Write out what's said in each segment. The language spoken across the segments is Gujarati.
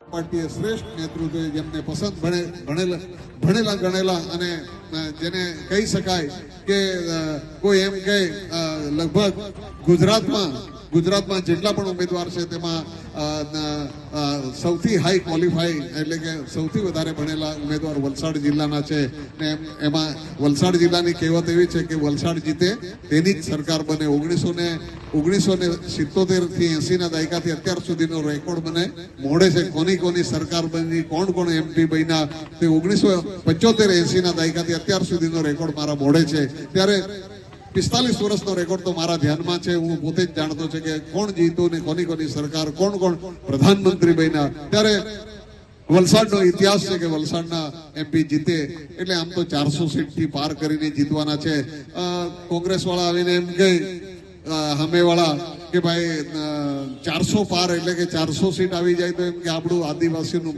પાર્ટીએ શ્રેષ્ઠ નેતૃત્વ જેમને પસંદ ભણે ભણેલા ભણેલા ગણેલા અને જેને કહી શકાય કે કોઈ એમ કે લગભગ ગુજરાતમાં ગુજરાતમાં જેટલા પણ ઉમેદવાર છે તેમાં સૌથી હાઈ ક્વોલિફાઈ એટલે કે સૌથી વધારે ભણેલા ઉમેદવાર વલસાડ જિલ્લાના છે ને એમાં વલસાડ જિલ્લાની કહેવત એવી છે કે વલસાડ જીતે તેની જ સરકાર બને. ઓગણીસો ને ઓગણીસો ને સિત્તોતેરથી એંસીના દાયકાથી અત્યાર સુધીનો રેકોર્ડ મને મોડે છે કોની કોની સરકાર બની, કોણ કોણ એમપી બન્યા. તે ઓગણીસો પંચોતેર એંસીના દાયકાથી અત્યાર સુધીનો રેકોર્ડ મારા મોડે છે. ત્યારે પિસ્તાલીસ વર્ષનો રેકોર્ડ તો મારા ધ્યાનમાં છે. હું પોતે જ જાણતો છે કે કોણ જીતું ને કોની કોની સરકાર, કોણ કોણ પ્રધાનમંત્રી બન્યા. ત્યારે વલસાડનો ઇતિહાસ છે કે વલસાડના એમપી જીતે. એટલે આમ તો ચારસો સીટથી પાર કરીને જીતવાના છે. કોંગ્રેસ વાળા આવીને એમ કે હમે વાળા કે ભાઈ ચારસો પાર એટલે કે ચારસો સીટ આવી જાય તો એમ કે આપણું આદિવાસીનું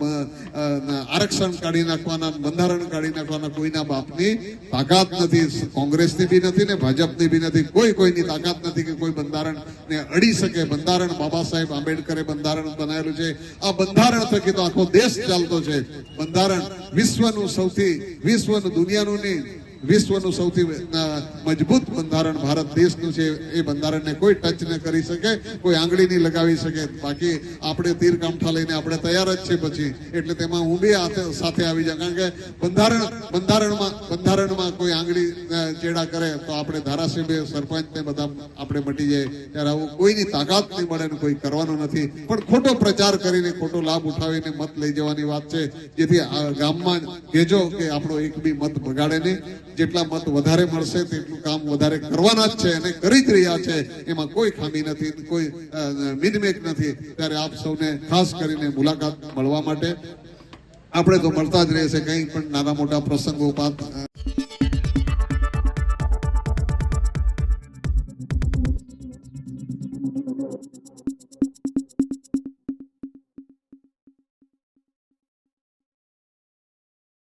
આરક્ષણ કાઢી નાખવાના, બંધારણ કાઢી નાખવાના કોઈના બાપની તાકાત નથી. કોંગ્રેસની બી નથી ને ભાજપની બી નથી. કોઈ કોઈની તાકાત નથી કે કોઈ બંધારણ ને અડી શકે. બંધારણ બાબા સાહેબ આંબેડકરે બંધારણ બનાવેલું છે. આ બંધારણ થકી તો આખો દેશ ચાલતો છે. બંધારણ વિશ્વનું સૌથી, વિશ્વનું દુનિયાનું નહીં. વિશ્વનું સૌથી મજબૂત બંધારણ ભારત દેશનું છે, એ બંધારણને કોઈ ટચ ન કરી શકે, કોઈ આંગળી નહીં લગાવી શકે. બાકી આપણે તીર કામઠા લઈને આપણે તૈયાર જ છે પછી. એટલે તેમાં હું બી સાથે આવી જાઉં. કારણ કે બંધારણ બંધારણમાં બંધારણમાં કોઈ આંગળી ચેડા કરે તો આપણે ધારાસભ્ય, સરપંચને બધા આપણે મટી જાય. ત્યારે આવું કોઈની તાકાત નહીં મળે કોઈ કરવાનું નથી. પણ ખોટો પ્રચાર કરીને ખોટો લાભ ઉઠાવીને મત લઈ જવાની વાત છે. જેથી ગામમાં કહેજો કે આપણો એક બી મત બગાડે નહીં. જેટલા મત વધારે મળશે તેટલું કામ વધારે કરવાના જ છે અને કરી જ રહ્યા છે. એમાં કોઈ ખામી નથી, કોઈ મિનમેક નથી. ત્યારે આપ સૌને ખાસ કરીને મુલાકાત મળવા માટે. આપણે તો મળતા જ રહેશે, કંઈ પણ નાના મોટા પ્રસંગો પાત